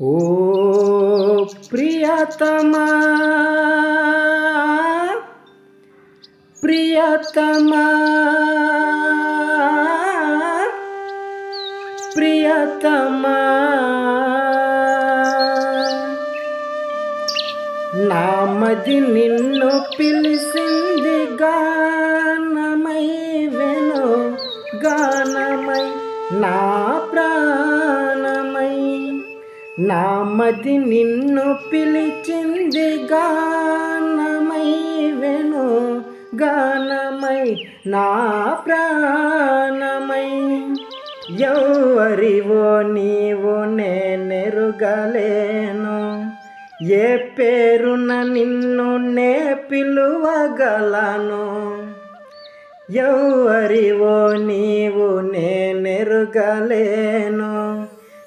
ఓ ప్రియతమా ప్రియతమా ప్రియతమా. నామది నిన్ను పిలిసింది గానమై వెను గానమై నా ప్రా నామది నిన్ను పిలిచింది గానమై వెను గానమై నా ప్రాణమై. ఎవరివో నీవు నేనెరుగలేను ఏ పేరున నిన్ను నే పిలువగలను. ఎవరివో నీవు నేనెరుగలేను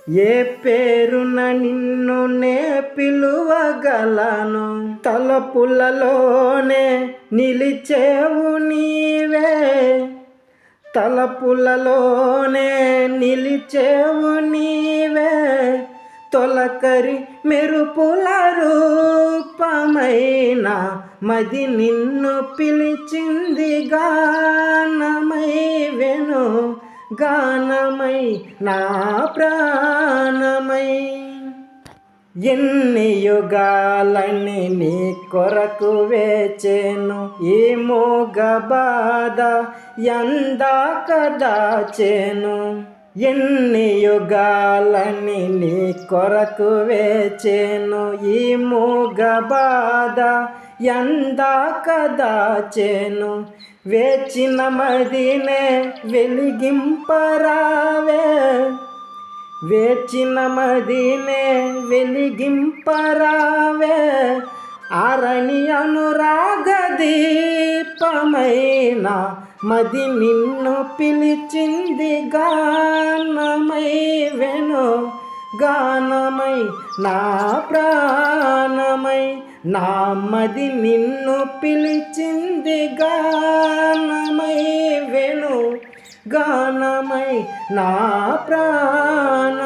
ఏ పేరున నిన్ను నే పిలువగలను? తలపులలోనే నిలిచేవు నీవే. తలపులలోనే నిలిచేవు నీవే. తొలకరి మెరుపుల రూపమైన మది నిన్ను పిలిచింది గానమైవే. గానమై నా ప్రాణమై. ఎన్ని యుగాలని నీ కొరకు వేచేను ఈ మోగ బాధ ఎందాక దాచేను. ఎన్ని యుగాలని నీ కొరకు వేచేను ఈ మూగ బాధ ఎందాక దాచేను వేచిన మదినే వెలిగింపరావే. వేచిన మదినే వెలిగింపరావే. అరణి అనురాగ దీపమైన మది నిన్ను పిలిచింది గానమై వెను. గానమై నా ప్రా నామది నిన్ను పిలిచింది గానమై వెను గానమై నా ప్రాణ